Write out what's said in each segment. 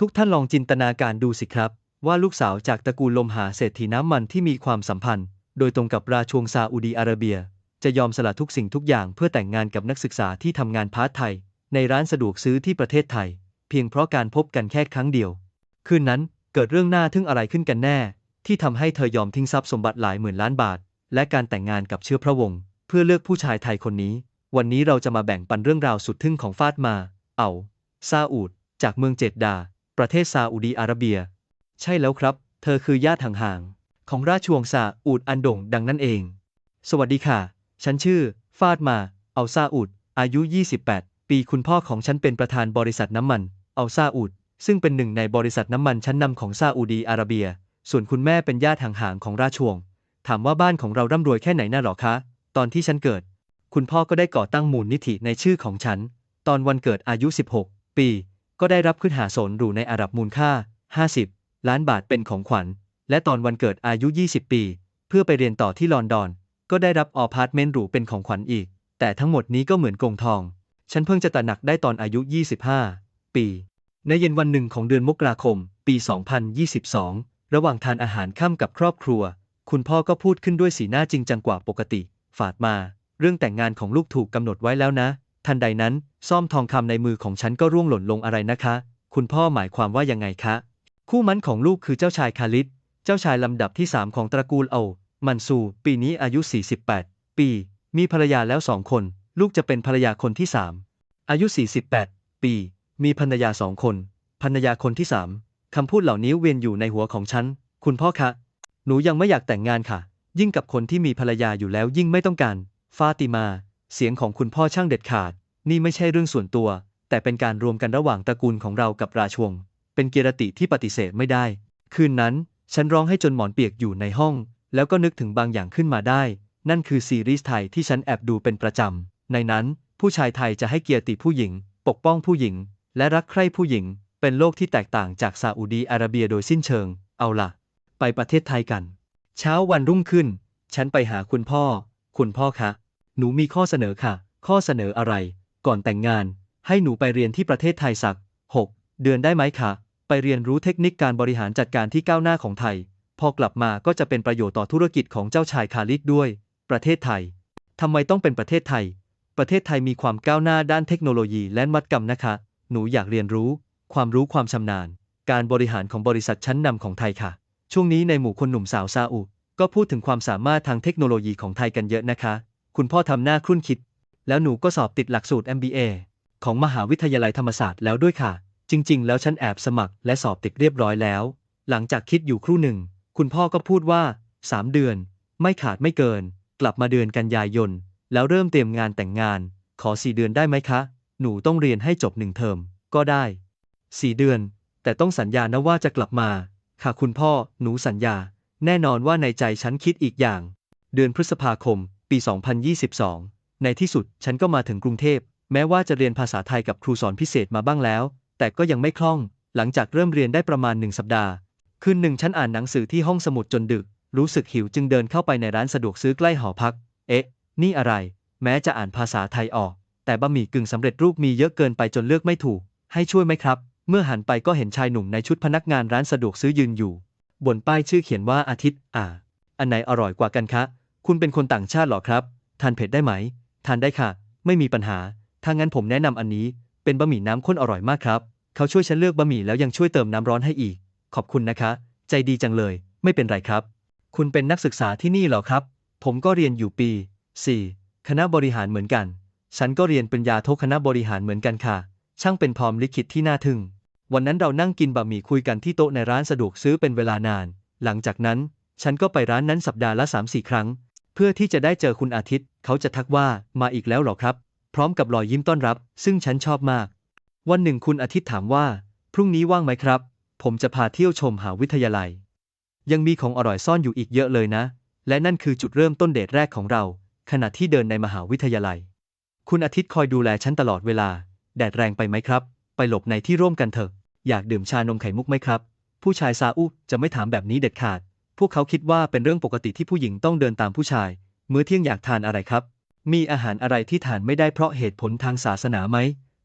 ทุกท่านลองจินตนาการดูสิครับ ว่าลูกสาวจากตระกูลลมหาเศรษฐีน้ำมันที่มีความสัมพันธ์ โดยตรงกับราชวงศ์ซาอุดีอาระเบีย จะยอมสละทุกสิ่งทุกอย่างเพื่อแต่งงานกับนักศึกษาที่ทำงานพาร์ทไทย ในร้านสะดวกซื้อที่ประเทศไทย เพียงเพราะการพบกันแค่ครั้งเดียว คืนนั้นเกิดเรื่องน่าทึ่งอะไรขึ้นกันแน่ ที่ทำให้เธอยอมทิ้งทรัพย์สมบัติหลายหมื่นล้านบาท และการแต่งงานกับเชื้อพระวงศ์เพื่อเลือกผู้ชายไทยคนนี้ วันนี้เราจะมาแบ่งปันเรื่องราวสุดทึ่งของฟาตมา เอาซาอุดจากเมืองเจดดา ประเทศซาอุดีอาระเบีย ใช่แล้วครับ เธอคือญาติห่างๆ ของราชวงศ์ซาอุดอันโด่งดังนั่นเอง สวัสดีค่ะ ฉันชื่อ ฟาตมาเอาซาอุด อายุ 28 ปีคุณพ่อของฉันเป็นประธานบริษัทน้ำมันเอาซาอุด ซึ่งเป็นหนึ่งในบริษัทน้ำมันชั้นนำของซาอุดีอาระเบีย ส่วนคุณแม่เป็นญาติห่างๆ ของราชวงศ์ ถามว่าบ้านของเราร่ำรวยแค่ไหนน่าหรอคะ ตอนที่ฉันเกิด คุณพ่อก็ได้ก่อตั้งมูลนิธิในชื่อของฉัน ตอนวันเกิดอายุ 16 ปี ก็ได้รับขึ้นหาโสนหรูในอาหรับมูลค่า 50 ล้านบาทเป็นของขวัญ และตอนวันเกิดอายุ 20 ปี เพื่อไปเรียนต่อที่ลอนดอน ก็ได้รับอพาร์ตเมนต์หรูเป็นของขวัญอีก แต่ทั้งหมดนี้ก็เหมือนกงทอง ฉันเพิ่งจะตระหนักได้ตอนอายุ 25 ปี ในเย็นวันหนึ่งของเดือนมกราคม ปี 2022 ระหว่างทานอาหารค่ำกับครอบครัว คุณพ่อก็พูดขึ้นด้วยสีหน้าจริงจังกว่าปกติ ฝาดมา เรื่องแต่งงานของลูกถูกกำหนดไว้แล้วนะ ทันใดนั้น ซ่อมทองคำในมือของฉันก็ร่วงหล่นลงอะไรนะคะ คุณพ่อหมายความว่ายังไงคะ คู่มั่นของลูกคือเจ้าชายคาลิดเจ้าชายลำดับที่ 3 ของตระกูลเอา มันซู ปีนี้อายุ 48 ปี มีภรรยาแล้วสองคน ลูกจะเป็นภรรยาคนที่ 3 อายุ 48 ปี มีภรรยาสองคน ภรรยาคนที่ 3 คำพูดเหล่านี้เวียนอยู่ในหัวของฉัน คุณพ่อคะ หนูยังไม่อยากแต่งงานค่ะ ยิ่งกับคนที่มีภรรยาอยู่แล้วยิ่งไม่ต้องการ ฟาติมา เสียงของคุณพ่อช่างเด็ดขาด นี่ไม่ใช่เรื่องส่วนตัว แต่เป็นการรวมกันระหว่างตระกูลของเรากับราชวงศ์เป็นเกียรติที่ปฏิเสธไม่ได้ คืนนั้น ฉันร้องให้จนหมอนเปียกอยู่ในห้อง แล้วก็นึกถึงบางอย่างขึ้นมาได้ นั่นคือซีรีส์ไทยที่ฉันแอบดูเป็นประจำ ในนั้น ผู้ชายไทยจะให้เกียรติผู้หญิง ปกป้องผู้หญิง และรักใคร่ผู้หญิง เป็นโลกที่แตกต่างจากซาอุดีอาระเบียโดยสิ้นเชิง เอาล่ะไปประเทศไทยกัน เช้าวันรุ่งขึ้น ฉันไปหาคุณพ่อ คุณพ่อคะ หนูมีข้อเสนอค่ะ ข้อเสนออะไร ก่อนแต่งงาน ให้หนูไปเรียนที่ประเทศไทยสัก 6 เดือนได้ไหมคะ ไปเรียนรู้เทคนิคการบริหารจัดการที่ก้าวหน้าของไทย พอกลับมาก็จะเป็นประโยชน์ต่อธุรกิจของเจ้าชายคาลิดด้วย ประเทศไทย ทำไมต้องเป็นประเทศไทย ประเทศไทยมีความก้าวหน้าด้านเทคโนโลยีและนวัตกรรมนะคะ หนูอยากเรียนรู้ ความรู้ความชำนาญ การบริหารของบริษัทชั้นนำของไทยค่ะ ช่วงนี้ในหมู่คนหนุ่มสาวซาอุก็พูดถึงความสามารถทางเทคโนโลยีของไทยกันเยอะนะคะ คุณพ่อทำหน้าครุ่นคิด แล้วหนูก็สอบติดหลักสูตร MBA ของมหาวิทยาลัยธรรมศาสตร์แล้วด้วยค่ะ จริง ๆ แล้วฉันแอบสมัครและสอบติดเรียบร้อยแล้ว หลังจากคิดอยู่ครู่หนึ่ง คุณพ่อก็พูดว่า3เดือน ไม่ขาดไม่เกิน กลับมาเดือนกันยายน แล้วเริ่มเตรียมงานแต่งงาน ขอ4เดือนได้ไหมคะ หนูต้องเรียนให้จบหนึ่งเทอม ก็ได้4เดือน แต่ต้องสัญญานะว่าจะกลับมา ค่ะคุณพ่อ หนูสัญญา แน่นอนว่าในใจฉันคิดอีกอย่าง เดือนพฤษภาคม ปี 2022 ในที่สุดฉันก็มาถึงกรุงเทพ แม้ว่าจะเรียนภาษาไทยกับครูสอนพิเศษมาบ้างแล้ว แต่ก็ยังไม่คล่อง หลังจากเริ่มเรียนได้ประมาณหนึ่งสัปดาห์ คืนหนึ่งฉันอ่านหนังสือที่ห้องสมุดจนดึก รู้สึกหิวจึงเดินเข้าไปในร้านสะดวกซื้อใกล้หอพัก เอ๊ะ นี่อะไร แม้จะอ่านภาษาไทยออก แต่บะหมี่กึ่งสำเร็จรูปมีเยอะเกินไปจนเลือกไม่ถูก ให้ช่วยไหมครับ เมื่อหันไปก็เห็นชายหนุ่มในชุดพนักงานร้านสะดวกซื้อยืนอยู่ บนป้ายชื่อเขียนว่าอาทิตย์ อ่า อันไหนอร่อยกว่ากันคะ คุณเป็นคนต่างชาติหรอครับ ทานเผ็ดได้ไหม ทานได้ค่ะ ไม่มีปัญหา ถ้างั้นผมแนะนำอันนี้ เป็นบะหมี่น้ำข้นอร่อยมากครับ เขาช่วยฉันเลือกบะหมี่แล้วยังช่วยเติมน้ำร้อนให้อีก ขอบคุณนะคะ ใจดีจังเลย ไม่เป็นไรครับ คุณเป็นนักศึกษาที่นี่หรอครับ ผมก็เรียนอยู่ปี 4 คณะบริหารเหมือนกัน ฉันก็เรียนปริญญาโทคณะบริหารเหมือนกันค่ะ ช่างเป็นพรหมลิขิตที่น่าทึ่ง วันนั้นเรานั่งกินบะหมี่คุยกันที่โต๊ะในร้านสะดวกซื้อเป็นเวลานาน หลังจากนั้นฉันก็ไปร้านนั้นสัปดาห์ละ3-4 ครั้ง เพื่อที่จะได้เจอคุณอาทิตย์ เขาจะทักว่ามาอีกแล้วหรอครับ พร้อมกับรอยยิ้มต้อนรับ ซึ่งฉันชอบมาก วันหนึ่งคุณอาทิตย์ถามว่า พรุ่งนี้ว่างไหมครับ ผมจะพาเที่ยวชมหาวิทยาลัย ยังมีของอร่อยซ่อนอยู่อีกเยอะเลยนะ และนั่นคือจุดเริ่มต้นเดทแรกของเรา ขณะที่เดินในมหาวิทยาลัย คุณอาทิตย์คอยดูแลฉันตลอดเวลา แดดแรงไปไหมครับ ไปหลบในที่ร่มกันเถอะ อยากดื่มชานมไข่มุกไหมครับ ผู้ชายซาอุจะไม่ถามแบบนี้เด็ดขาด พวกเขาคิดว่าเป็นเรื่องปกติที่ผู้หญิงต้องเดินตามผู้ชาย มื้อเที่ยงอยากทานอะไรครับ มีอาหารอะไรที่ทานไม่ได้เพราะเหตุผลทางศาสนาไหม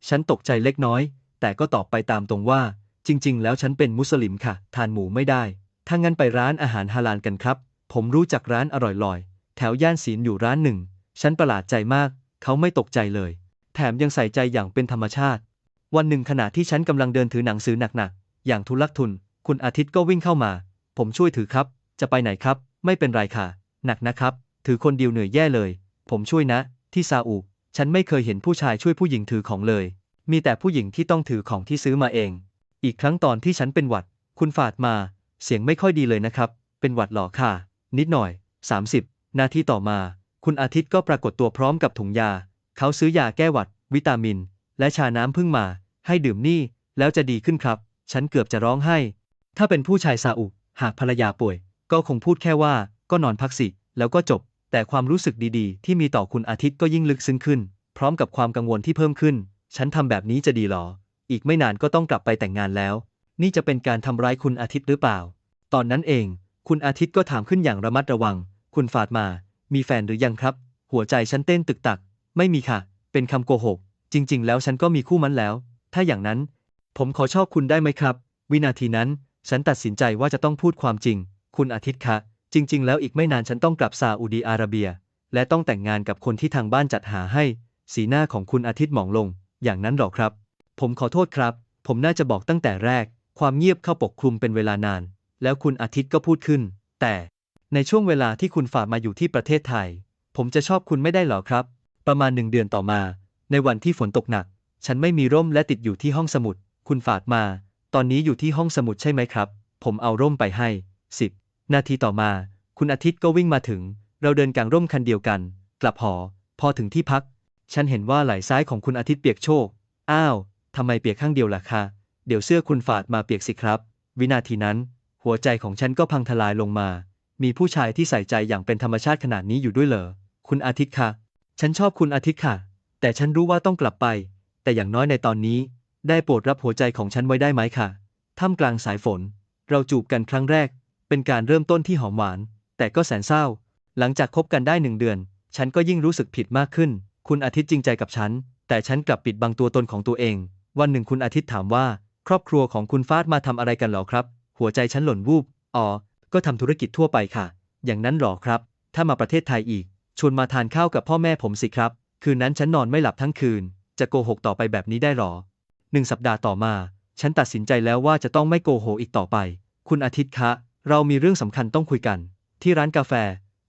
ฉันตกใจเล็กน้อย แต่ก็ตอบไปตามตรงว่า จริง ๆ แล้วฉันเป็นมุสลิมค่ะ ทานหมูไม่ได้ ถ้างั้นไปร้านอาหารฮาลาลกันครับ ผมรู้จักร้านอร่อยๆแถวย่านศีลอยู่ร้านหนึ่ง ฉันประหลาดใจมาก เขาไม่ตกใจเลย แถมยังใส่ใจอย่างเป็นธรรมชาติ วันหนึ่งขณะที่ฉันกำลังเดินถือหนังสือหนักๆ อย่างทุลักทุน คุณอาทิตย์ก็วิ่งเข้ามา ผมช่วยถือครับ จะไปไหนครับ ไม่เป็นไรค่ะ หนักนะครับ ถือคนเดียวเหนื่อยแย่เลย ผมช่วยนะ ที่ซาอุ ฉันไม่เคยเห็นผู้ชายช่วยผู้หญิงถือของเลย มีแต่ผู้หญิงที่ต้องถือของที่ซื้อมาเอง อีกครั้งตอนที่ฉันเป็นหวัด คุณฝาดมา เสียงไม่ค่อยดีเลยนะครับ เป็นหวัดหรอค่ะ นิดหน่อย 30 นาทีต่อมา คุณอาทิตย์ก็ปรากฏตัวพร้อมกับถุงยา เขาซื้อยาแก้หวัด วิตามิน และชาน้ำพึ่งมา ให้ดื่มนี่แล้วจะดีขึ้นครับ ฉันเกือบจะร้องไห้ ถ้าเป็นผู้ชายซาอุ หากภรรยาป่วย ก็คงพูดแค่ว่า ก็นอนพักสิ แล้วก็จบ แต่ความรู้สึกดีๆ ที่มีต่อคุณอาทิตย์ก็ยิ่งลึกซึ้งขึ้น พร้อมกับความกังวลที่เพิ่มขึ้น ฉันทำแบบนี้จะดีหรอ อีกไม่นานก็ต้องกลับไปแต่งงานแล้ว นี่จะเป็นการทำร้ายคุณอาทิตย์หรือเปล่า ตอนนั้นเอง คุณอาทิตย์ก็ถามขึ้นอย่างระมัดระวัง คุณฟาดมา มีแฟนหรือยังครับ หัวใจฉันเต้นตึกตัก ไม่มีค่ะ เป็นคำโกหก จริง ๆ แล้วฉันก็มีคู่มันแล้ว ถ้าอย่างนั้น ผมขอชอบคุณได้ไหมครับ วินาทีนั้น ฉันตัดสินใจว่าจะต้องพูดความจริง คุณอาทิตย์คะ จริง ๆ แล้วอีกไม่นานฉันต้องกลับซาอุดีอาระเบีย และต้องแต่งงานกับคนที่ทางบ้านจัดหาให้ สีหน้าของคุณอาทิตย์หมองลง อย่างนั้นหรอครับ ผมขอโทษครับ ผมน่าจะบอกตั้งแต่แรก ความเงียบเข้าปกคลุมเป็นเวลานาน แล้วคุณอาทิตย์ก็พูดขึ้น แต่ในช่วงเวลาที่คุณฝากมาอยู่ที่ประเทศไทย ผมจะชอบคุณไม่ได้หรอครับ ประมาณหนึ่งเดือนต่อมา ในวันที่ฝนตกหนัก ฉันไม่มีร่มและติดอยู่ที่ห้องสมุด คุณฝากมา ตอนนี้อยู่ที่ห้องสมุดใช่ไหมครับ ผมเอาร่มไปให้ 10 นาทีต่อมา คุณอาทิตย์ก็วิ่งมาถึง เราเดินกลางร่มคันเดียวกัน กลับหอ พอถึงที่พัก ฉันเห็นว่าไหล่ซ้ายของคุณอาทิตย์เปียกโชก อ้าวทำไมเปียกข้างเดียวล่ะคะ เดี๋ยวเสื้อคุณฝาดมาเปียกสิครับ วินาทีนั้น หัวใจของฉันก็พังทลายลงมา มีผู้ชายที่ใส่ใจอย่างเป็นธรรมชาติขนาดนี้อยู่ด้วยเหรอ คุณอาทิตย์คะ ฉันชอบคุณอาทิตย์ค่ะ แต่ฉันรู้ว่าต้องกลับไป แต่อย่างน้อยในตอนนี้ ได้โปรดรับหัวใจของฉันไว้ได้ไหมค่ะท่ามกลางสายฝน เราจูบกันครั้งแรก เป็นการเริ่มต้นที่หอมหวาน แต่ก็แสนเศร้า หลังจากคบกันได้หนึ่งเดือน ฉันก็ยิ่งรู้สึกผิดมากขึ้น คุณอาทิตย์จริงใจกับฉัน แต่ฉันกลับปิดบังตัวตนของตัวเอง วันหนึ่งคุณอาทิตย์ถามว่า ครอบครัวของคุณฟาดมาทำอะไรกันหรอครับ หัวใจฉันหล่นวูบ อ๋อ ก็ทำธุรกิจทั่วไปค่ะ อย่างนั้นหรอครับ ถ้ามาประเทศไทยอีก ชวนมาทานข้าวกับพ่อแม่ผมสิครับ คืนนั้นฉันนอนไม่หลับทั้งคืน จะโกหกต่อไปแบบนี้ได้หรอหนึ่งสัปดาห์ต่อมา ฉันตัดสินใจแล้วว่าจะต้องไม่โกหกอีกต่อไป คุณอาทิตย์คะ เรามีเรื่องสำคัญต้องคุยกัน ที่ร้านกาแฟ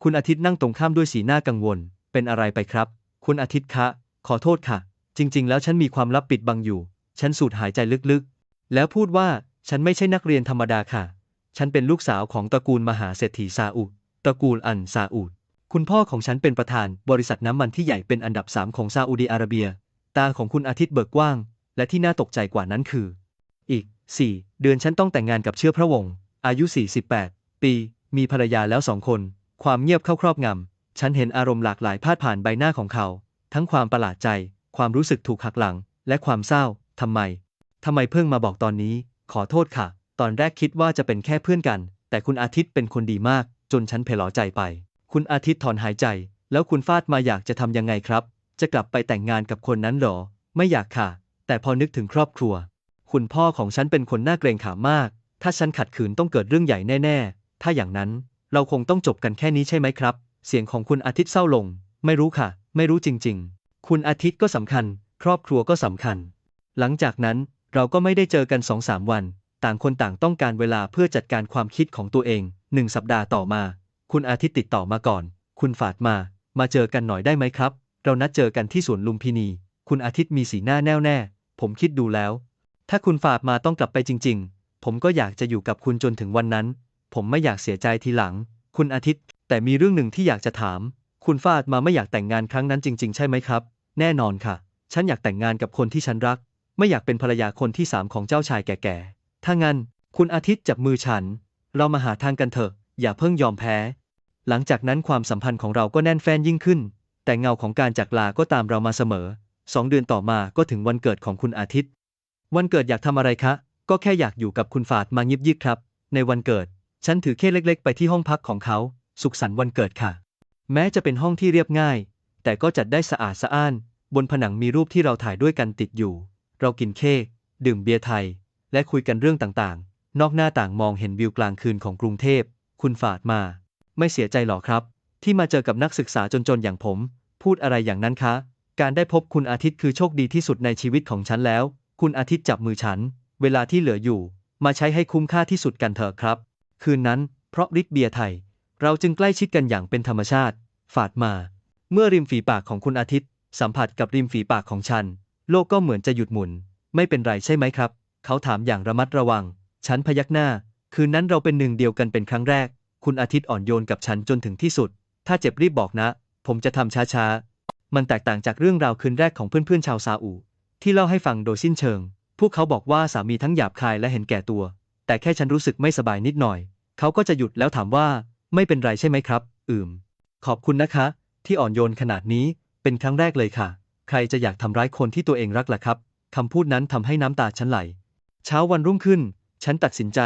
คุณอาทิตย์นั่งตรงข้ามด้วยสีหน้ากังวล เป็นอะไรไปครับ คุณอาทิตย์คะ ขอโทษค่ะ จริง ๆ แล้วฉันมีความลับปิดบังอยู่ ฉันสูดหายใจลึกๆ แล้วพูดว่าฉันไม่ใช่นักเรียนธรรมดาค่ะ ฉันเป็นลูกสาวของตระกูลมหาเศรษฐีซาอุดตระกูลอันซาอุดคุณพ่อของฉันเป็นประธานบริษัทน้ำมันที่ใหญ่เป็นอันดับสามของซาอุดีอาระเบีย ตาของคุณอาทิตย์เบิกกว้าง และที่น่าตกใจกว่านั้นคือ อีก 4 เดือนฉันต้องแต่งงานกับเชื้อพระวงศ์ อายุ 48 ปี มีภรรยาแล้วสองคน ความเงียบเข้าครอบงำ ฉันเห็นอารมณ์หลากหลายพาดผ่านใบหน้าของเขา ทั้งความประหลาดใจ ความรู้สึกถูกหักหลัง และความเศร้า ทำไม ทำไมเพิ่งมาบอกตอนนี้ ขอโทษค่ะ ตอนแรกคิดว่าจะเป็นแค่เพื่อนกัน แต่คุณอาทิตย์เป็นคนดีมาก จนฉันเพลอใจไป คุณอาทิตย์ถอนหายใจ แล้วคุณฟาดมาอยากจะทำยังไงครับ จะกลับไปแต่งงานกับคนนั้นหรอ ไม่อยากค่ะ แต่พอนึกถึงครอบครัว คุณพ่อของฉันเป็นคนน่าเกรงขามมาก ถ้าฉันขัดขืนต้องเกิดเรื่องใหญ่แน่ ๆ ถ้าอย่างนั้นเราคงต้องจบกันแค่นี้ใช่ไหมครับ เสียงของคุณอาทิตย์เศร้าลง ไม่รู้ค่ะ ไม่รู้จริง ๆ คุณอาทิตย์ก็สำคัญ ครอบครัวก็สำคัญ หลังจากนั้นเราก็ไม่ได้เจอกันสองสามวัน ต่างคนต่างต้องการเวลาเพื่อจัดการความคิดของตัวเองหนึ่งสัปดาห์ต่อมา คุณอาทิตย์ติดต่อมาก่อน คุณฝาดมา มาเจอกันหน่อยได้ไหมครับ เรานัดเจอกันที่สวนลุมพินี คุณอาทิตย์มีสีหน้าแน่วแน่ ผมคิดดูแล้ว ถ้าคุณฝาดมาต้องกลับไปจริง ๆ ผมก็อยากจะอยู่กับคุณจนถึงวันนั้น ผมไม่อยากเสียใจทีหลัง คุณอาทิตย์ แต่มีเรื่องหนึ่งที่อยากจะถาม คุณฟาดมาไม่อยากแต่งงานครั้งนั้นจริง ๆ ใช่ไหมครับ แน่นอนค่ะ ฉันอยากแต่งงานกับคนที่ฉันรัก ไม่อยากเป็นภรรยาคนที่สามของเจ้าชายแก่ๆ ถ้างั้น คุณอาทิตย์จับมือฉัน เรามาหาทางกันเถอะ อย่าเพิ่งยอมแพ้ หลังจากนั้นความสัมพันธ์ของเราก็แน่นแฟ้นยิ่งขึ้น แต่เงาของการจากลาก็ตามเรามาเสมอ สองเดือนต่อมาก็ถึงวันเกิดของคุณอาทิตย์ วันเกิดอยากทำอะไรคะ ก็แค่อยากอยู่กับคุณฝาดมายิบยิบครับ ในวันเกิด ฉันถือเค้กเล็ก ๆ ไปที่ห้องพักของเขา สุขสันต์วันเกิดค่ะ แม้จะเป็นห้องที่เรียบง่าย แต่ก็จัดได้สะอาดสะอ้าน บนผนังมีรูปที่เราถ่ายด้วยกันติดอยู่ เรากินเค้กดื่มเบียร์ไทย และคุยกันเรื่องต่างๆ นอกหน้าต่างมองเห็นวิวกลางคืนของกรุงเทพ คุณฝาดมา ไม่เสียใจหรอครับ ที่มาเจอกับนักศึกษาจนๆอย่างผม พูดอะไรอย่างนั้นคะ การได้พบคุณอาทิตย์คือโชคดีที่สุดในชีวิตของฉันแล้ว คุณอาทิตย์จับมือฉัน เวลาที่เหลืออยู่ มาใช้ให้คุ้มค่าที่สุดกันเถอะครับ คืนนั้นเพราะฤทธิ์เบียร์ไทย เราจึงใกล้ชิดกันอย่างเป็นธรรมชาติ ฝาดมา เมื่อริมฝีปากของคุณอาทิตย์ สัมผัสกับริมฝีปากของฉัน โลกก็เหมือนจะหยุดหมุน ไม่เป็นไรใช่ไหมครับ เขาถามอย่างระมัดระวัง ฉันพยักหน้า คืนนั้นเราเป็นหนึ่งเดียวกันเป็นครั้งแรก คุณอาทิตย์อ่อนโยนกับฉันจนถึงที่สุด ถ้าเจ็บรีบบอกนะ ผมจะทำช้าๆ มันแตกต่างจากเรื่องราวคืนแรกของเพื่อนๆชาวซาอุ ที่เล่าให้ฟังโดยสิ้นเชิง พวกเขาบอกว่าสามีทั้งหยาบคายและเห็นแก่ตัว แต่แค่ฉันรู้สึกไม่สบายนิดหน่อย เขาก็จะหยุดแล้วถามว่า ไม่เป็นไรใช่ไหมครับ อืม ขอบคุณนะคะ ที่อ่อนโยนขนาดนี้ เป็นครั้งแรกเลยค่ะ ใครจะอยากทำร้ายคนที่ตัวเองรักล่ะครับคำพูดนั้นทำให้น้ำตาฉันไหล เช้าวันรุ่งขึ้น ฉันตัดสินใจ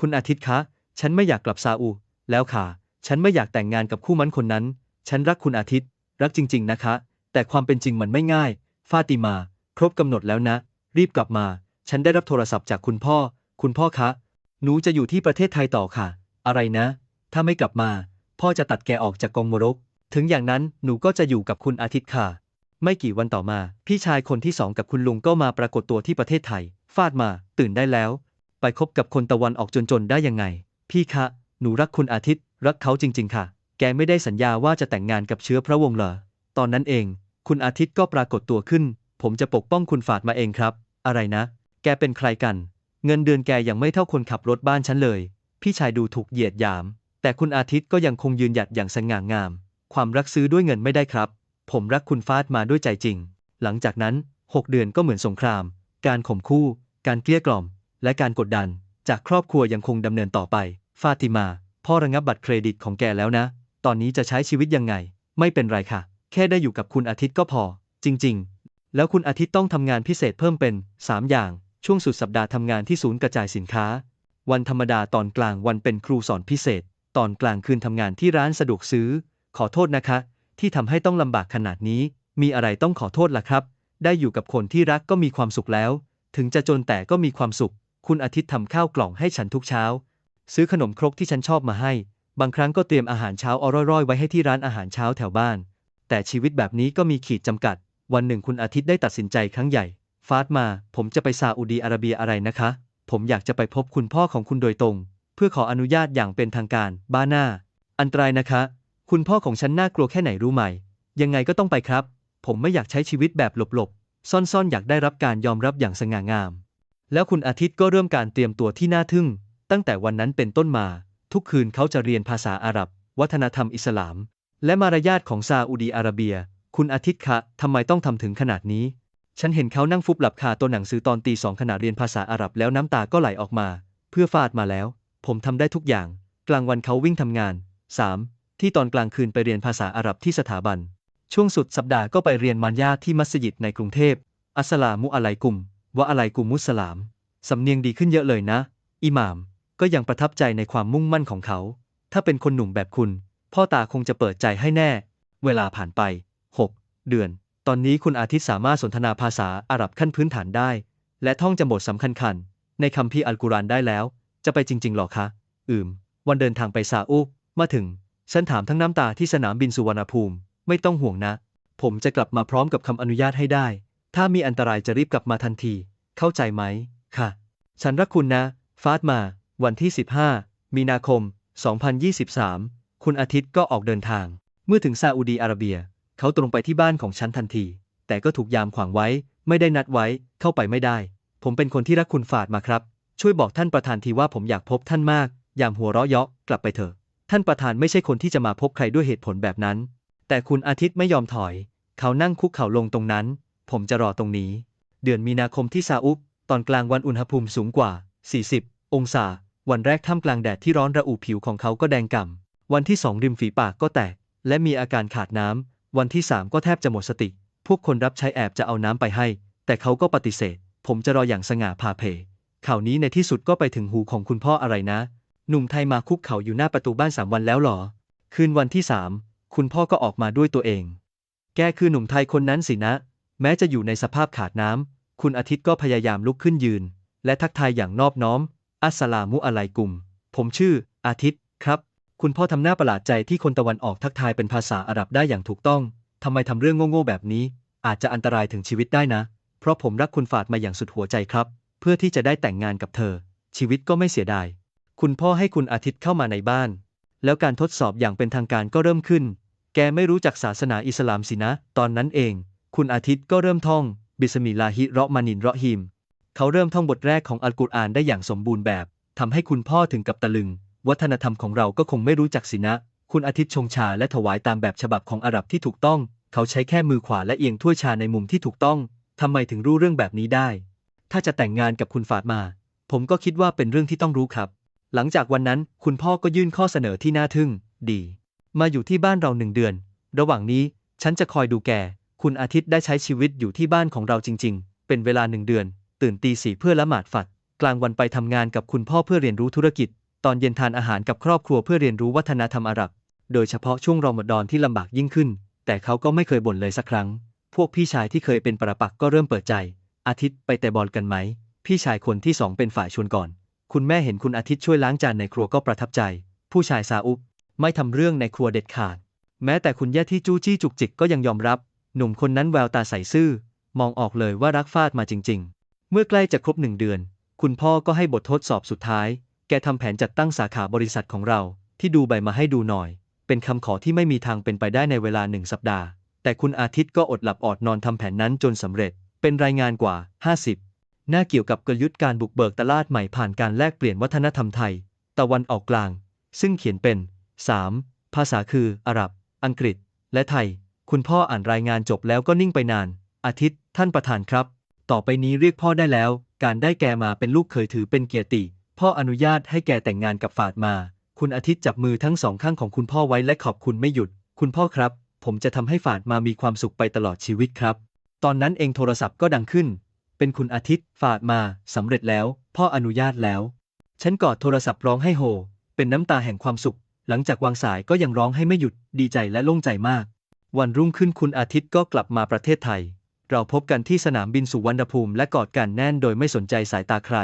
คุณอาทิตย์คะ ฉันไม่อยากกลับซาอุ แล้วค่ะ ฉันไม่อยากแต่งงานกับคู่มั่นคนนั้น ฉันรักคุณอาทิตย์ รักจริง ๆ นะคะ แต่ความเป็นจริงมันไม่ง่าย ฟาติมา ครบกำหนดแล้วนะ รีบกลับมา ฉันได้รับโทรศัพท์จากคุณพ่อ คุณพ่อคะ หนูจะอยู่ที่ประเทศไทยต่อค่ะ อะไรนะ ถ้าไม่กลับมา พ่อจะตัดแกออกจากกองมรก ถึงอย่างนั้นหนูก็จะอยู่กับคุณอาทิตย์ค่ะ ไม่กี่วันต่อมา พี่ชายคนที่สองกับคุณลุงก็มาปรากฏตัวที่ประเทศไทย ฟาดมา ตื่นได้แล้ว ไปคบกับคนตะวันออกจนๆได้ยังไง พี่คะ หนูรักคุณอาทิตย์ รักเขาจริง ๆ ค่ะ แกไม่ได้สัญญาว่าจะแต่งงานกับเชื้อพระวงศ์เหรอ ตอนนั้นเอง คุณอาทิตย์ก็ปรากฏตัวขึ้น ผมจะปกป้องคุณฝาดมาเองครับ อะไรนะ แกเป็นใครกัน เงินเดือนแกยังไม่เท่าคนขับรถบ้านฉันเลย พี่ชายดูถูกเหยียดหยาม แต่คุณอาทิตย์ก็ยังคงยืนหยัดอย่างสง่างาม ความรักซื้อด้วยเงินไม่ได้ครับ ผมรักคุณฟาดมาด้วยใจจริง หลังจากนั้น 6 เดือนก็เหมือนสงคราม การข่มคู่ การเกลี้ยกล่อม และการกดดัน จากครอบครัวยังคงดำเนินต่อไป ฟาติมา พ่อระงับบัตรเครดิตของแกแล้วนะ ตอนนี้จะใช้ชีวิตยังไง ไม่เป็นไรค่ะ แค่ได้อยู่กับคุณอาทิตย์ก็พอ จริง ๆ แล้วคุณอาทิตย์ต้องทำงานพิเศษเพิ่มเป็น 3 อย่าง ช่วงสุดสัปดาห์ทำงานที่ศูนย์กระจายสินค้า วันธรรมดาตอนกลางวันเป็นครูสอนพิเศษ ตอนกลางคืนทำงานที่ร้านสะดวกซื้อ ขอโทษนะคะ ที่ทำให้ต้องลำบากขนาดนี้ มีอะไรต้องขอโทษล่ะครับ ได้อยู่กับคนที่รักก็มีความสุขแล้ว ถึงจะจนแต่ก็มีความสุข คุณอาทิตย์ทำข้าวกล่องให้ฉันทุกเช้า ซื้อขนมครกที่ฉันชอบมาให้ บางครั้งก็เตรียมอาหารเช้าอร่อยๆไว้ให้ที่ร้านอาหารเช้าแถวบ้าน แต่ชีวิตแบบนี้ก็มีขีดจำกัด วันหนึ่งคุณอาทิตย์ได้ตัดสินใจครั้งใหญ่ ฟาดมา ผมจะไปซาอุดีอาระเบียอะไรนะคะ ผมอยากจะไปพบคุณพ่อของคุณโดยตรง เพื่อขออนุญาตอย่างเป็นทางการ บ้าหน้า อันตรายนะคะ คุณพ่อของฉันน่ากลัวแค่ไหนรู้ไหม ยังไงก็ต้องไปครับ ผมไม่อยากใช้ชีวิตแบบหลบๆ ซ่อนๆ อยากได้รับการยอมรับอย่างสง่างาม แล้วคุณอาทิตย์ก็เริ่มการเตรียมตัวที่น่าทึ่ง ตั้งแต่วันนั้นเป็นต้นมา ทุกคืนเขาจะเรียนภาษาอาหรับ วัฒนธรรมอิสลาม และมารยาทของซาอุดีอาระเบีย คุณอาทิตย์คะทำไมต้องทำถึงขนาดนี้ ฉันเห็นเขานั่งฟุบหลับคาตัวหนังสือตอนตีสองขณะเรียนภาษาอาหรับแล้วน้ำตาก็ไหลออกมา เพื่อฟาดมาแล้ว ผมทำได้ทุกอย่าง กลางวันเขาวิ่งทำงาน 3. ที่ตอนกลางคืนไปเรียนภาษาอาหรับที่สถาบัน ช่วงสุดสัปดาห์ก็ไปเรียนมารยาที่มัสยิดในกรุงเทพ อัสลามุอะลัยกุมวะอะลัยกุมุสลาม สำเนียงดีขึ้นเยอะเลยนะ อิหม่าม ก็ยังประทับใจในความมุ่งมั่นของเขา ถ้าเป็นคนหนุ่มแบบคุณ พ่อตาคงจะเปิดใจให้แน่ เวลาผ่านไป เดือน ตอนนี้คุณอาทิตย์สามารถสนทนาภาษาอาหรับขั้นพื้นฐานได้ และท่องจำบทสำคัญคันในคัมภีร์อัลกุรอานได้แล้ว จะไปจริงๆหรอคะ อืม วันเดินทางไปซาอุมาถึง ฉันถามทั้งน้ำตาที่สนามบินสุวรรณภูมิ ไม่ต้องห่วงนะ ผมจะกลับมาพร้อมกับคำอนุญาตให้ได้ ถ้ามีอันตรายจะรีบกลับมาทันที เข้าใจไหม ค่ะ ฉันรักคุณนะ ฟาดมา วันที่ 15 มีนาคม 2023 คุณอาทิตย์ก็ออกเดินทาง เมื่อถึงซาอุดีอาระเบีย เขาตรงไปที่บ้านของฉันทันที แต่ก็ถูกยามขวางไว้ ไม่ได้นัดไว้ เข้าไปไม่ได้ ผมเป็นคนที่รักคุณฝาดมาครับ ช่วยบอกท่านประธานทีว่าผมอยากพบท่านมาก ยามหัวเราะเยาะกลับไปเถอะ ท่านประธานไม่ใช่คนที่จะมาพบใครด้วยเหตุผลแบบนั้น แต่คุณอาทิตย์ไม่ยอมถอย เขานั่งคุกเข่าลงตรงนั้น ผมจะรอตรงนี้ เดือนมีนาคมที่ซาอุตอนกลางวันอุณหภูมิสูงกว่า 40 องศา วันแรกท่ามกลางแดดที่ร้อนระอุผิวของเขาก็แดงก่ำวันที่สองริมฝีปากก็แตก และมีอาการขาดน้ำ วันที่สามก็แทบจะหมดสติ พวกคนรับใช้แอบจะเอาน้ำไปให้ แต่เขาก็ปฏิเสธ ผมจะรออย่างสง่าผ่าเพข่าวนี้ในที่สุดก็ไปถึงหูของคุณพ่ออะไรนะ หนุ่มไทยมาคุกเข่าอยู่หน้าประตูบ้านสามวันแล้วหรอ คืนวันที่สามคุณพ่อก็ออกมาด้วยตัวเอง แกคือหนุ่มไทยคนนั้นสินะ แม้จะอยู่ในสภาพขาดน้ำคุณอาทิตย์ก็พยายามลุกขึ้นยืน และทักทายอย่างนอบน้อม อัสลามุอะลัยกุม ผมชื่อ อาทิตย์ ครับ คุณพ่อทำหน้าประหลาดใจที่คนตะวันออกทักทายเป็นภาษาอาหรับได้อย่างถูกต้อง ทำไมทำเรื่องโง่ๆแบบนี้ อาจจะอันตรายถึงชีวิตได้นะ เพราะผมรักคุณฝาดมาอย่างสุดหัวใจครับ เพื่อที่จะได้แต่งงานกับเธอ ชีวิตก็ไม่เสียดาย คุณพ่อให้คุณอาทิตย์เข้ามาในบ้าน แล้วการทดสอบอย่างเป็นทางการก็เริ่มขึ้น แกไม่รู้จักศาสนาอิสลามสินะ ตอนนั้นเอง คุณอาทิตย์ก็เริ่มท่อง บิสมิลลาฮิเราะมานินเราะฮีมเขาเริ่มท่องบทแรกของอัลกุรอานได้อย่างสมบูรณ์แบบทำให้คุณพ่อถึงกับตะลึง วัฒนธรรมของเราก็คงไม่รู้จักสินะ คุณอาทิตย์ชงชาและถวายตามแบบฉบับของอาหรับที่ถูกต้อง เขาใช้แค่มือขวาและเอียงถ้วยชาในมุมที่ถูกต้อง ทำไมถึงรู้เรื่องแบบนี้ได้ ถ้าจะแต่งงานกับคุณฟาดมา ผมก็คิดว่าเป็นเรื่องที่ต้องรู้ครับ หลังจากวันนั้นคุณพ่อก็ยื่นข้อเสนอที่น่าทึ่ง ดี มาอยู่ที่บ้านเราหนึ่งเดือน ระหว่างนี้ฉันจะคอยดูแก คุณอาทิตย์ได้ใช้ชีวิตอยู่ที่บ้านของเราจริง ๆ เป็นเวลาหนึ่งเดือน ตื่นตีสี่เพื่อละหมาดฝัด กลางวันไปทำงานกับคุณพ่อเพื่อเรียนรู้ธุรกิจ ตอนเย็นทานอาหารกับครอบครัวเพื่อเรียนรู้วัฒนธรรมอาหรับ โดยเฉพาะช่วงรอมฎอนที่ลำบากยิ่งขึ้น แต่เขาก็ไม่เคยบ่นเลยสักครั้ง พวกพี่ชายที่เคยเป็นประปักก็เริ่มเปิดใจ อาทิตย์ไปแต่บอลกันไหม พี่ชายคนที่สองเป็นฝ่ายชวนก่อน คุณแม่เห็นคุณอาทิตย์ช่วยล้างจานในครัวก็ประทับใจ ผู้ชายซาอุบไม่ทำเรื่องในครัวเด็ดขาด แม้แต่คุณย่าที่จู้จี้จุกจิกก็ยังยอมรับ หนุ่มคนนั้นแววตาใสซื่อ มองออกเลยว่ารักฟาดมาจริง ๆ เมื่อใกล้จะครบหนึ่งเดือน คุณพ่อก็ให้บททดสอบสุดท้าย แกทำแผนจัดตั้งสาขาบริษัทของเรา ที่ดูใบมาให้ดูหน่อย เป็นคำขอที่ไม่มีทางเป็นไปได้ในเวลาหนึ่งสัปดาห์ แต่คุณอาทิตย์ก็อดหลับอดนอนทำแผนนั้นจนสำเร็จ เป็นรายงานกว่า 50 หน้าเกี่ยวกับกลยุทธ์การบุกเบิกตลาดใหม่ผ่านการแลกเปลี่ยนวัฒนธรรมไทย ตะวันออกกลาง ซึ่งเขียนเป็น 3. ภาษาคืออาหรับ อังกฤษ และไทย คุณพ่ออ่านรายงานจบแล้วก็นิ่งไปนาน อาทิตย์ ท่านประธานครับ ต่อไปนี้เรียกพ่อได้แล้ว การได้แกมาเป็นลูกเคยถือเป็นเกียรติ พ่ออนุญาตให้แกแต่งงานกับฝาดมา คุณอาทิตย์จับมือทั้งสองข้างของคุณพ่อไว้และขอบคุณไม่หยุด คุณพ่อครับ ผมจะทำให้ฝาดมามีความสุขไปตลอดชีวิตครับ ตอนนั้นเองโทรศัพท์ก็ดังขึ้น เป็นคุณอาทิตย์ฝาดมาสำเร็จแล้ว พ่ออนุญาตแล้ว ฉันกอดโทรศัพท์ร้องให้โฮ เป็นน้ำตาแห่งความสุข หลังจากวางสายก็ยังร้องให้ไม่หยุด ดีใจและโล่งใจมาก วันรุ่งขึ้นคุณอาทิตย์ก็กลับมาประเทศไทย เราพบกันที่สนามบินสุวรรณภูมิและกอดกันแน่นโดยไม่สนใจสายตาใคร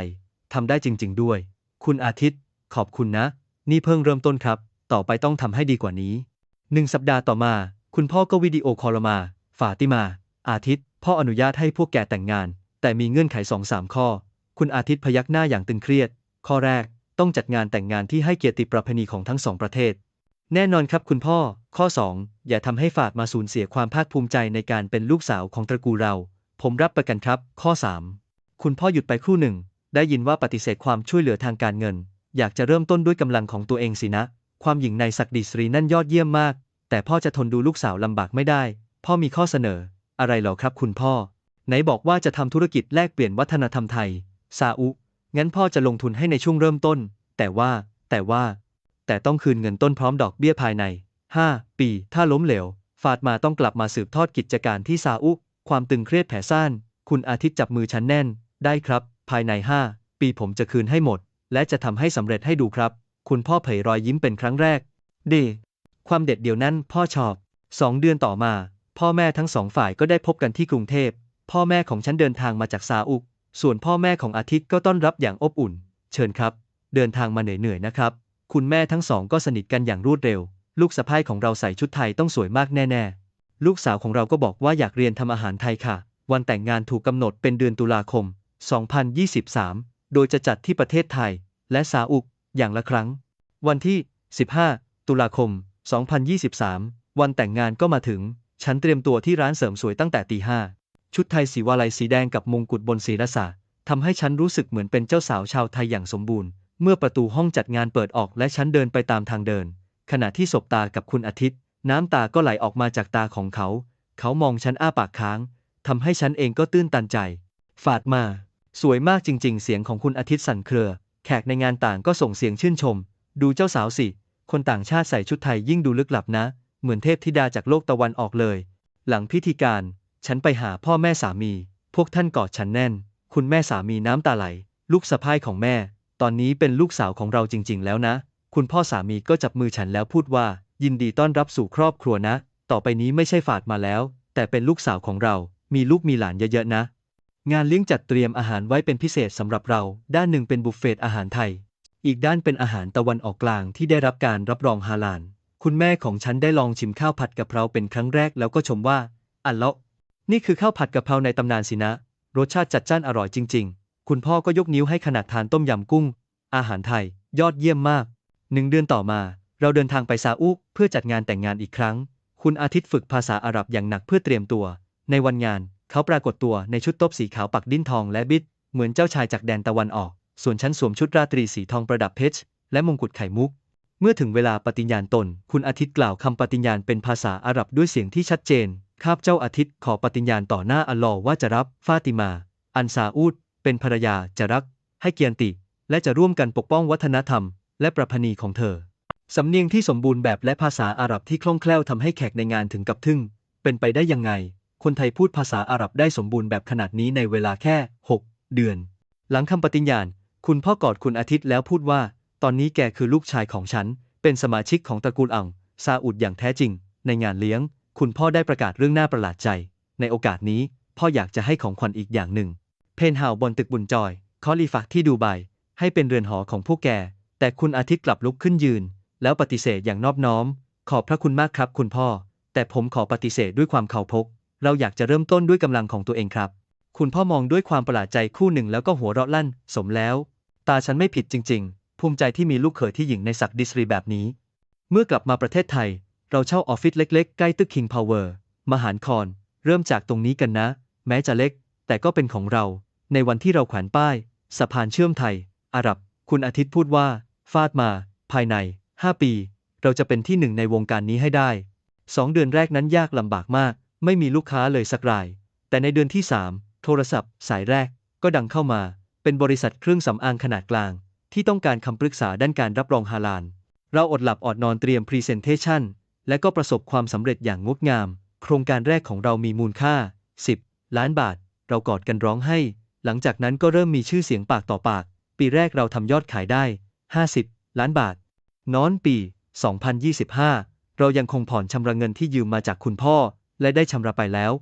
ทำได้จริง ๆ ด้วย คุณอาทิตย์ ขอบคุณนะ นี่เพิ่งเริ่มต้นครับ ต่อไปต้องทำให้ดีกว่านี้หนึ่งสัปดาห์ต่อมา คุณพ่อก็วิดีโอคอลมาฟาติมา อาทิตย์ พ่ออนุญาตให้พวกแกแต่งงาน แต่มีเงื่อนไขสองสามข้อ คุณอาทิตย์พยักหน้าอย่างตึงเครียด ข้อแรก ต้องจัดงานแต่งงานที่ให้เกียรติประเพณีของทั้งสองประเทศ แน่นอนครับคุณพ่อ ข้อ 2 อย่าทำให้ฝาดมาสูญเสียความภาคภูมิใจในการเป็นลูกสาวของตระกูลเรา ผมรับประกันครับ ข้อ 3 คุณพ่อหยุดไปครู่หนึ่ง ได้ยินว่าปฏิเสธความช่วยเหลือทางการเงิน อยากจะเริ่มต้นด้วยกำลังของตัวเองสินะ ความหญิงในศักดิสรีนั่นยอดเยี่ยมมาก แต่พ่อจะทนดูลูกสาวลำบากไม่ได้ พ่อมีข้อเสนอ อะไรหรอครับคุณพ่อ ไหนบอกว่าจะทำธุรกิจแลกเปลี่ยนวัฒนธรรมไทย ซาอุ งั้นพ่อจะลงทุนให้ในช่วงเริ่มต้น แต่ว่า แต่ว่า แต่ต้องคืนเงินต้นพร้อมดอกเบี้ยภายใน 5 ปี ถ้าล้มเหลว ฟาดมาต้องกลับมาสืบทอดกิจการที่ซาอุ ความตึงเครียดแผ่ซ่าน คุณอาทิตย์จับมือฉันแน่น ได้ครับ ภายใน 5 ปีผมจะคืนให้หมด และจะทำให้สำเร็จให้ดูครับ คุณพ่อเผยรอยยิ้มเป็นครั้งแรก ดี ความเด็ดเดียวนั้นพ่อชอบ สองเดือนต่อมา พ่อแม่ทั้งสองฝ่ายก็ได้พบกันที่กรุงเทพ พ่อแม่ของฉันเดินทางมาจากซาอุส่วนพ่อแม่ของอาทิตย์ก็ต้อนรับอย่างอบอุ่น เชิญครับ เดินทางมาเหนื่อยๆนะครับ คุณแม่ทั้งสองก็สนิทกันอย่างรวดเร็ว ลูกสะใภ้ของเราใส่ชุดไทยต้องสวยมากแน่ ๆ ลูกสาวของเราก็บอกว่าอยากเรียนทำอาหารไทยค่ะ วันแต่งงานถูกกำหนดเป็นเดือนตุลาคม 2023 โดยจะจัดที่ประเทศไทย และซาอุอย่างละครั้ง วันที่ 15 ตุลาคม 2023 วันแต่งงานก็มาถึง ฉันเตรียมตัวที่ร้านเสริมสวยตั้งแต่ตีห้าชุดไทยสีวาลัยสีแดงกับมงกุฎบนศีรษะทำให้ฉันรู้สึกเหมือนเป็นเจ้าสาวชาวไทยอย่างสมบูรณ์ เมื่อประตูห้องจัดงานเปิดออกและฉันเดินไปตามทางเดิน ขณะที่สบตากับคุณอาทิตย์ น้ำตาก็ไหลออกมาจากตาของเขา เขามองฉันอ้าปากค้างทำให้ฉันเองก็ตื้นตันใจ ฝาดมา สวยมากจริง ๆ เสียงของคุณอาทิตย์สั่นเครือ แขกในงานต่างก็ส่งเสียงชื่นชม ดูเจ้าสาวสิ คนต่างชาติใส่ชุดไทยยิ่งดูลึกลับนะ เหมือนเทพธิดาจากโลกตะวันออกเลย หลังพิธีการ ฉันไปหาพ่อแม่สามี พวกท่านกอดฉันแน่น คุณแม่สามีน้ำตาไหล ลูกสะพ้ายของแม่ ตอนนี้เป็นลูกสาวของเราจริง ๆ แล้วนะ คุณพ่อสามีก็จับมือฉันแล้วพูดว่า ยินดีต้อนรับสู่ครอบครัวนะ ต่อไปนี้ไม่ใช่ฝาดมาแล้ว แต่เป็นลูกสาวของเรา มีลูกมีหลานเยอะๆนะ งานเลี้ยงจัดเตรียมอาหารไว้เป็นพิเศษสำหรับเรา ด้านหนึ่งเป็นบุฟเฟต์อาหารไทย อีกด้านเป็นอาหารตะวันออกกลางที่ได้รับการรับรองฮาลาล คุณแม่ของฉันได้ลองชิมข้าวผัดกะเพราเป็นครั้งแรกแล้วก็ชมว่า อันเลาะนี่คือข้าวผัดกะเพราในตำนานสินะ รสชาติจัดจ้านอร่อยจริง ๆ คุณพ่อก็ยกนิ้วให้ขนาดทานต้มยำกุ้ง อาหารไทย ยอดเยี่ยมมาก หนึ่งเดือนต่อมา เราเดินทางไปซาอุเพื่อจัดงานแต่งงานอีกครั้ง คุณอาทิตย์ฝึกภาษาอาหรับอย่างหนักเพื่อเตรียมตัว ในวันงาน เขาปรากฏตัวในชุดโต๊บสีขาวปักดิ้นทองและบิด เหมือนเจ้าชายจากแดนตะวันออก ส่วนฉันสวมชุดราตรีสีทองประดับเพชร และมงกุฎไข่มุก เมื่อถึงเวลาปฏิญญาณตน คุณอาทิตย์กล่าวคำปฏิญญาณเป็นภาษาอาหรับด้วยเสียงที่ชัดเจน ข้าพเจ้าอาทิตย์ขอปฏิญญาณต่อหน้าอัลลอฮ์ว่าจะรับ ฟาติมา อันซาอูด เป็นภรรยา จะรัก ให้เกียรติ และจะร่วมกันปกป้องวัฒนธรรม และประเพณีของเธอ สำเนียงที่สมบูรณ์แบบและภาษาอาหรับที่คล่องแคล่วทำให้แขกในงานถึงกับทึ่ง เป็นไปได้ยังไง คนไทยพูดภาษาอาหรับได้สมบูรณ์แบบขนาดนี้ในเวลาแค่ 6 เดือน หลังคำปฏิญญาณ คุณพ่อกอดคุณอาทิตย์แล้วพูดว่า ตอนนี้แกคือลูกชายของฉัน เป็นสมาชิกของตระกูลอังซาอุดอย่างแท้จริง ในงานเลี้ยง คุณพ่อได้ประกาศเรื่องน่าประหลาดใจ ในโอกาสนี้ พ่ออยากจะให้ของขวัญอีกอย่างหนึ่ง เพนฮาวบนตึกบุญจอย คอลีฟะที่ดูไบให้เป็นเรือนหอของพวกแก แต่คุณอาทิตย์กลับลุกขึ้นยืน แล้วปฏิเสธอย่างนอบน้อม ขอบพระคุณมากครับคุณพ่อ แต่ผมขอปฏิเสธด้วยความเคารพ เราอยากจะเริ่มต้นด้วยกำลังของตัวเองครับ คุณพ่อมองด้วยความประหลาดใจคู่หนึ่งแล้วก็หัวเราะลั่น สมแล้ว ตาฉันไม่ผิดจริง ๆ ภูมิใจที่มีลูกเขยที่หญิงในศักดิสรีแบบนี้ เมื่อกลับมาประเทศไทย เราเช่าออฟฟิศเล็กๆ ใกล้ตึก King Power มหานคร เริ่มจากตรงนี้กันนะ แม้จะเล็ก แต่ก็เป็นของเรา ในวันที่เราแขวนป้าย สะพานเชื่อมไทย อาหรับ คุณอาทิตย์พูดว่า ฟาดมา ภายใน 5 ปี เราจะเป็นที่หนึ่งในวงการนี้ให้ได้สองเดือนแรกนั้นยากลำบากมาก ไม่มีลูกค้าเลยสักราย แต่ในเดือนที่ 3 โทรศัพท์ สายแรกก็ดังเข้ามา เป็นบริษัทเครื่องสำอางขนาดกลาง ที่ต้องการคำปรึกษาด้านการรับรองฮาลาล เราอดหลับอดนอนเตรียมพรีเซนเทชันและก็ประสบความสำเร็จอย่างงดงาม โครงการแรกของเรามีมูลค่า 10 ล้านบาท เรากอดกันร้องให้ หลังจากนั้นก็เริ่มมีชื่อเสียงปากต่อปาก ปีแรกเราทำยอดขายได้ 50 ล้านบาทน้อนปี 2025 เรายังคงผ่อนชำระเงินที่ยืมมาจากคุณพ่อ และได้ชำระไปแล้ว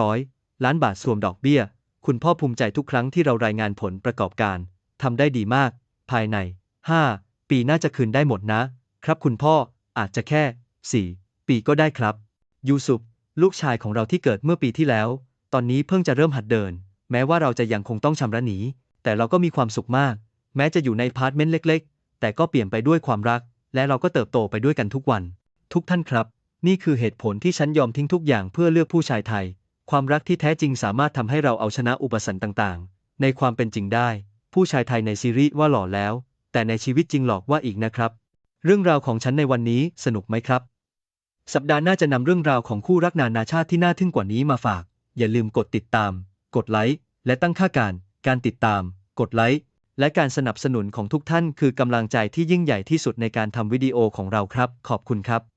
500 ล้านบาทรวมดอกเบี้ย คุณพ่อภูมิใจทุกครั้งที่เรารายงานผลประกอบการทำได้ดีมาก ภายใน 5 ปีน่าจะคืนได้หมดนะ ครับคุณพ่ออาจจะแค่ 4 ปีก็ได้ครับ ยูซุปลูกชายของเราที่เกิดเมื่อปีที่แล้ว ตอนนี้เพิ่งจะเริ่มหัดเดิน แม้ว่าเราจะยังคงต้องชำระหนี แต่เราก็มีความสุขมาก แม้จะอยู่ในพาร์ทเมนต์เล็ก ๆ แต่ก็เปลี่ยนไปด้วยความรัก และเราก็เติบโตไปด้วยกันทุกวัน ทุกท่านครับ นี่คือเหตุผลที่ฉันยอมทิ้งทุกอย่างเพื่อเลือกผู้ชายไทย ความรักที่แท้จริงสามารถทำให้เราเอาชนะอุปสรรคต่างๆ ในความเป็นจริงได้ ผู้ชายไทยในซีรีส์ว่าหล่อแล้ว แต่ในชีวิตจริงหลอกว่าอีกนะครับ เรื่องราวของฉันในวันนี้สนุกไหมครับ สัปดาห์หน้าจะนำเรื่องราวของคู่รักนานาชาติที่น่าทึ่งกว่านี้มาฝาก อย่าลืมกดติดตาม กดไลค์และตั้งค่าการ การติดตาม กดไลค์และการสนับสนุนของทุกท่านคือกำลังใจที่ยิ่งใหญ่ที่สุดในการทำวิดีโอของเราครับ ขอบคุณครับ